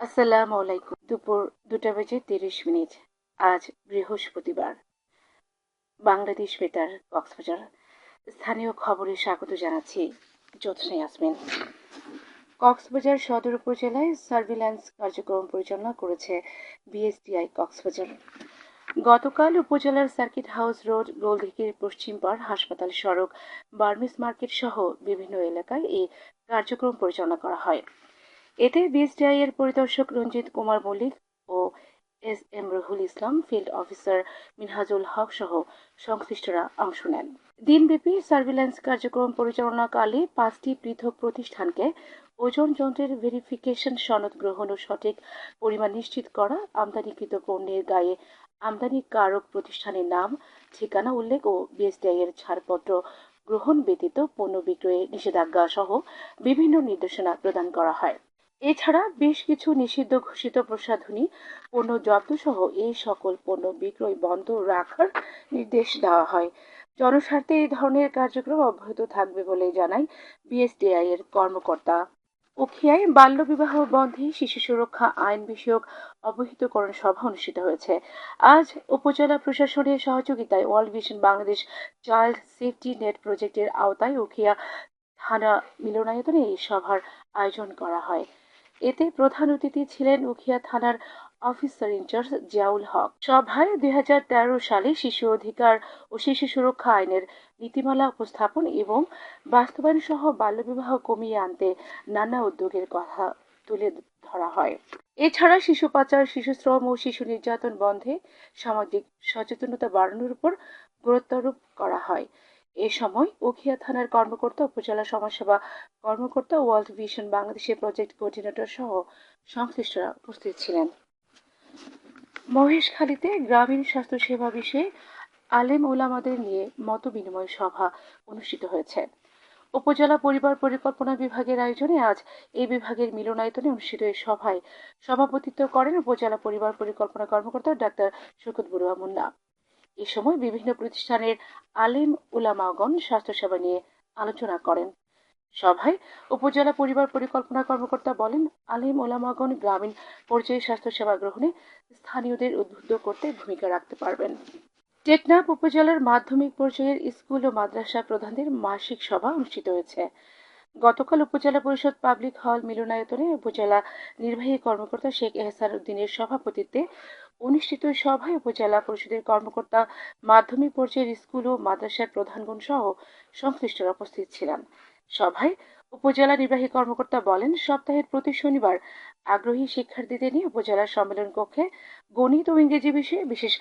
আসসালামু আলাইকুম। দুপুর দুটা বেজে তিরিশ মিনিট। আজ বৃহস্পতিবার। বাংলাদেশ বেতার, কক্সবাজার। স্থানীয় খবরে স্বাগত জানাচ্ছি জ্যোৎস্না ইয়াসমিন। কক্সবাজার সদর উপজেলায় সার্ভিল্যান্স কার্যক্রম পরিচালনা করেছে বিএসটিআই কক্সবাজার। গতকাল উপজেলার সার্কিট হাউস রোড গোলদিঘির পশ্চিম পাড়, হাসপাতাল, সড়ক, বার্মিস মার্কেট সহ বিভিন্ন এলাকায় এই কার্যক্রম পরিচালনা করা হয়। এতে বিএসটিআই এর পরিদর্শক রঞ্জিত কুমার মল্লিক ও S M Ruhul Islam, field officer Minhajul Haque সহ সংশ্লিষ্টরা অংশ নেন। দিনব্যাপী সার্ভিল্যান্স কার্যক্রম পরিচালনাকালে পাঁচটি পৃথক প্রতিষ্ঠানকে ওজন যন্ত্রের ভেরিফিকেশন সনদ গ্রহণ ও সঠিক পরিমাণ নিশ্চিত করা, আমদানিকৃত পণ্যের গায়ে আমদানি কারক প্রতিষ্ঠানের নাম, ঠিকানা উল্লেখ ও বিএসটিআই এর ছাড়পত্র গ্রহণ ব্যতীত পণ্য বিক্রয়ে নিষেধাজ্ঞা সহ বিভিন্ন নির্দেশনা প্রদান করা হয়। এছাড়া বেশ কিছু নিষিদ্ধ ঘোষিত প্রসাধনী, পণ্য জব্দ সহ এই সকল পণ্য বিক্রয় বন্ধ রাখার নির্দেশ দেওয়া হয়। জনস্বার্থে এই ধরনের কার্যক্রম অব্যাহত থাকবে বলে জানায় বিএসডিআই এর কর্মকর্তা। উখিয়ায় বাল্যবিবাহ বন্ধে শিশু সুরক্ষা আইন বিষয়ক অবহিতকরণ সভা অনুষ্ঠিত হয়েছে। আজ উপজেলা প্রশাসনের সহযোগিতায় World Vision Bangladesh child safety net প্রজেক্টের আওতায় উখিয়া থানা মিলনায়তনে এই সভার আয়োজন করা হয়। এতে প্রধান অতিথি ছিলেন উখিয়া থানার অফিসার ইনচার্জ জিয়াউল হক। সভায় দুই হাজার তেরো সালে শিশু অধিকার ও শিশু সুরক্ষা আইনের নীতিমালা উপস্থাপন এবং বাস্তবায়ন সহ বাল্যবিবাহ কমিয়ে আনতে নানা উদ্যোগের কথা তুলে ধরা হয়। এছাড়া শিশু পাচার, শিশু শ্রম ও শিশু নির্যাতন বন্ধে সামাজিক সচেতনতা বাড়ানোর উপর গুরুত্বারোপ করা হয়। এ সময় উখিয়া থানার কর্মকর্তা, উপজেলা সমাজসেবা কর্মকর্তা, ওয়ার্ল্ড ভিশন বাংলাদেশের প্রজেক্ট কোঅর্ডিনেটর সহ সংশ্লিষ্টরা উপস্থিত ছিলেন। মহেশখালীতে গ্রামীণ স্বাস্থ্যসেবা বিষয়ে আলেম ওলামাদের নিয়ে মত বিনিময় সভা অনুষ্ঠিত হয়েছে। উপজেলা পরিবার পরিকল্পনা বিভাগের আয়োজনে আজ এই বিভাগের মিলনায়তনে অনুষ্ঠিত এই সভায় সভাপতিত্ব করেন উপজেলা পরিবার পরিকল্পনা কর্মকর্তা ডাক্তার শকত বড়ুয়া মুন্না। এ সময় বিভিন্ন প্রতিষ্ঠানের আলিম উলামাগণ স্বাস্থ্যসেবা নিয়ে আলোচনা করেন। সভায় উপজেলা পরিবার পরিকল্পনা কর্মকর্তা বলেন, আলিম ওলামাগণ গ্রামীণ পর্যায়ে স্বাস্থ্যসেবা গ্রহণে স্থানীয়দের উদ্বুদ্ধ করতে ভূমিকা রাখতে পারবেন। টেকনাফ উপজেলার মাধ্যমিক পর্যায়ের স্কুল ও মাদ্রাসা প্রধানদের মাসিক সভা অনুষ্ঠিত হয়েছে। গতকাল উপজেলা পরিষদ পাবলিক হল মিলনায়তনে উপজেলা নির্বাহী কর্মকর্তা শেখ এহসান উদ্দিনের সভাপতিত্বে অনুষ্ঠিত সভায় উপজেলা পরিষদের কর্মকর্তা মাধ্যমিক পর্যায়ের স্কুল ও মাদ্রাসার প্রধানগণ সহ সংশ্লিষ্টরা উপস্থিত ছিলেন। সভায় উপজেলা নির্বাহী কর্মকর্তা বলেন, সপ্তাহের প্রতি শনিবার আগ্রহী শিক্ষার্থীদের নিয়ে উপজেলা সম্মেলন কক্ষে গণিত ও ইংরেজি বিষয়ে বিশেষ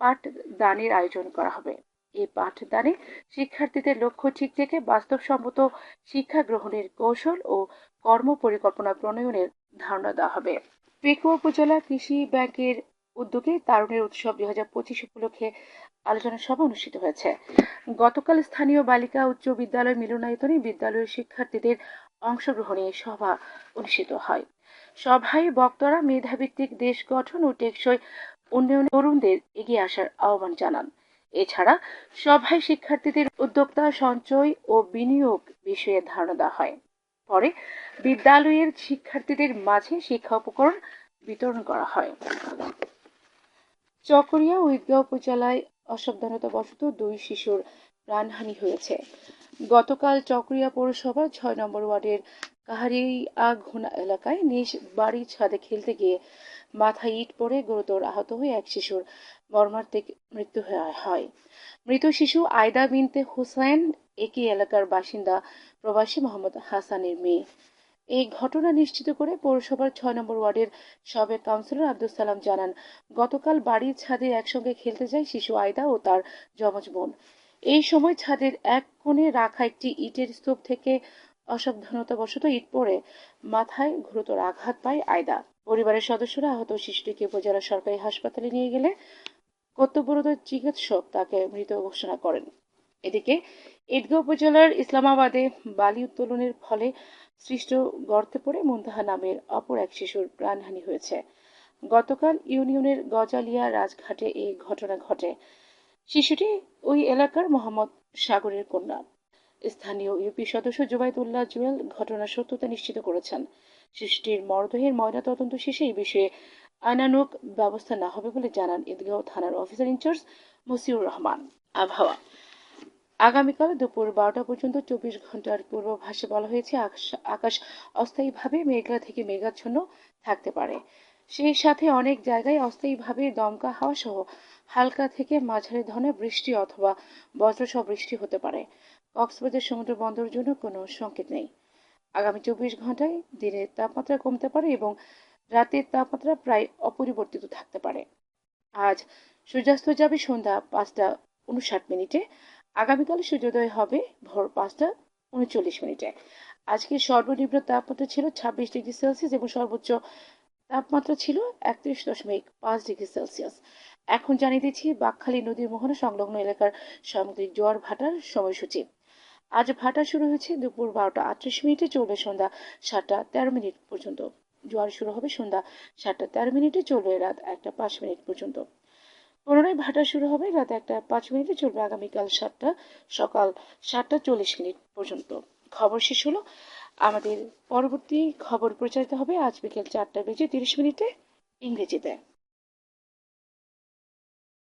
পাঠদানের আয়োজন করা হবে। এই পাঠদানে শিক্ষার্থীদের লক্ষ্য ঠিক রেখে বাস্তবসম্মত শিক্ষা গ্রহণের কৌশল ও কর্ম পরিকল্পনা প্রণয়নের ধারণা দেওয়া হবে। পেকুয়া উপজেলা কৃষি ব্যাংকের উদ্যোগে তারুণের উৎসব দুই হাজার পঁচিশ উপলক্ষে আলোচনা সভা অনুষ্ঠিত হয়েছে। গতকাল স্থানীয় বালিকা উচ্চ বিদ্যালয় মিলনায়তনে বিদ্যালয়ের শিক্ষার্থীদের অংশগ্রহণে সভা অনুষ্ঠিত হয়। সভায় বক্তারা মেধাভিত্তিক দেশ গঠন ও টেকসই উন্নয়ন তরুণদের এগিয়ে আসার আহ্বান জানান। এছাড়া সভায় শিক্ষার্থীদের উদ্যোক্তা সঞ্চয় ও বিনিয়োগ বিষয়ে ধারণা দেওয়া হয়। পরে বিদ্যালয়ের শিক্ষার্থীদের মাঝে শিক্ষা উপকরণ বিতরণ করা হয়। চকরিয়া ঈদগাঁও উপজেলায় অসাবধানতাবশত দুই শিশুর প্রাণহানি হয়েছে। গতকাল চকরিয়া পৌরসভার ছয় নম্বর ওয়ার্ডের কাহারিয়া ঘোনা এলাকায় নিজ বাড়ির ছাদে খেলতে গিয়ে মাথায় ইট পড়ে গুরুতর আহত হয়ে এক শিশুর মর্মান্তিক মৃত্যু হয়। মৃত শিশু আয়দা বিনতে হুসাইন একই এলাকার বাসিন্দা প্রবাসী মোহাম্মদ হাসানের মেয়ে। এই ঘটনা নিশ্চিত করে পৌরসভার ছয় নম্বর ওয়ার্ডের সাবেক কাউন্সিলর আব্দুল সালাম জানান, গতকাল বাড়ির ছাদে একসঙ্গে খেলতে যায় শিশু আয়দা ও তার যমজ বোন। এই সময় ছাদের এক কোণে রাখা একটি ইটের স্তূপ থেকে অসাবধানতাবশত ইট পড়ে মাথায় গুরুতর আঘাত পায় আয়দা। পরিবারের সদস্যরা আহত শিশুটিকে উপজেলা সরকারি হাসপাতালে নিয়ে গেলে কর্তব্যরত চিকিৎসক তাকে মৃত ঘোষণা করেন। এদিকে ঈদগাঁও উপজেলার ইসলামাবাদে বালি উত্তোলনের ফলে সৃষ্ট গর্তে পড়ে মুন্তাহা নামের অপর এক শিশুর প্রাণহানি হয়েছে। গতকাল ইউনিয়নের গজালিয়া রাজঘাটে এই ঘটনা ঘটে। শিশুটি ওই এলাকার মোহাম্মদ সাগরের কন্যা। স্থানীয় ইউপি সদস্য জুবাইদুল্লাহ জুয়েল ঘটনার সত্যতা নিশ্চিত করেছেন। শিশুটির মরদেহের ময়না তদন্ত শেষে এই বিষয়ে আইনানুগ ব্যবস্থা না হবে বলে জানান ঈদগাঁও থানার অফিসার ইনচার্জ মসিউর রহমান। আবহাওয়া আগামীকাল দুপুর বারোটা পর্যন্ত চব্বিশ ঘণ্টার পূর্বাভাসে বলা হয়েছে, আকাশ- অস্থায়ীভাবে মেঘলা থেকে মেঘাচ্ছন্ন থাকতে পারে। সেই সাথে অনেক জায়গায় অস্থায়ীভাবে দমকা হাওয়া সহ হালকা থেকে মাঝারি ধরনের বৃষ্টি অথবা বজ্রসহ বৃষ্টি হতে পারে। কক্সবাজার সমুদ্র বন্দরের জন্য কোনো সংকেত নেই। আগামী চব্বিশ ঘন্টায় দিনের তাপমাত্রা কমতে পারে এবং রাতের তাপমাত্রা প্রায় অপরিবর্তিত থাকতে পারে। আজ সূর্যাস্ত যাবে সন্ধ্যা পাঁচটা উনষাট মিনিটে। আগামীকাল সূর্যোদয় হবে ভোর পাঁচটা উনচল্লিশ মিনিটে। আজকে সর্বনিম্ন তাপমাত্রা ছিল ছাব্বিশ ডিগ্রি সেলসিয়াস এবং সর্বোচ্চ তাপমাত্রা ছিল একত্রিশ দশমিক পাঁচ ডিগ্রি সেলসিয়াস। এখন জানিয়ে দিচ্ছি, বাকখালী নদীর মোহনা সংলগ্ন এলাকার সামুদ্রিক জোয়ার ভাটার সময়সূচি। আজ ভাটা শুরু হয়েছে দুপুর বারোটা আটত্রিশ মিনিটে, চলবে সন্ধ্যা সাতটা তেরো মিনিট পর্যন্ত। জোয়ার শুরু হবে সন্ধ্যা সাতটা তেরো মিনিটে, চলবে রাত একটা পাঁচ মিনিট পর্যন্ত। পুনরায় ভাটা শুরু হবে রাত একটা পাঁচ মিনিটে চলবে আগামীকাল সাতটা সকাল সাতটা চল্লিশ মিনিট পর্যন্ত। খবর শেষ হলো। আমাদের পরবর্তী খবর প্রচারিত হবে আজ বিকেল চারটা বেজে তিরিশ মিনিটে ইংরেজিতে।